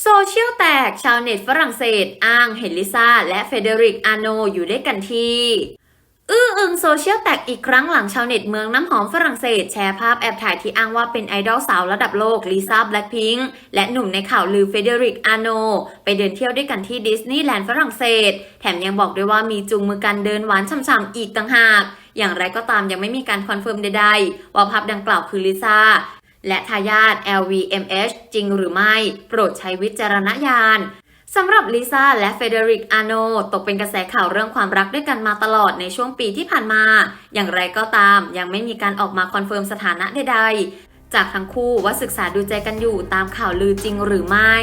โซเชียลแตกชาวเน็ตฝรั่งเศสอ้างเห็นลิซ่าและเฟเดริกอาโนอยู่ด้วยกันที่อื้ออึงโซเชียลแตกอีกครั้งหลังชาวเน็ตเมืองน้ำหอมฝรั่งเศส แชร์ภาพแอบถ่ายที่อ้างว่าเป็นไอดอลสาวระดับโลกลิซ่าแบล็คพิงค์และหนุ่มในข่าวลือเฟเดริกอาโน ไปเดินเที่ยวด้วยกันที่ดิสนีย์แลนด์ฝรั่งเศส แถมยังบอกด้วยว่ามีจูงมือกันเดินหวานช่ำๆอีกต่างหากอย่างไรก็ตามยังไม่มีการคอนเฟิร์มใดๆ ว่าภาพดังกล่าวคือลิซ่า และทายาท LVMH จริงหรือไม่ โปรดใช้วิจารณญาณสำหรับลิซ่าและเฟเดริกอาโนตกเป็นกระแสข่าวเรื่องความรักด้วยกันมาตลอดในช่วงปีที่ผ่านมา อย่างไรก็ตามยังไม่มีการออกมาคอนเฟิร์มสถานะใดๆ จากทั้งคู่ว่าศึกษาดูใจกันอยู่ตามข่าวลือจริงหรือไม่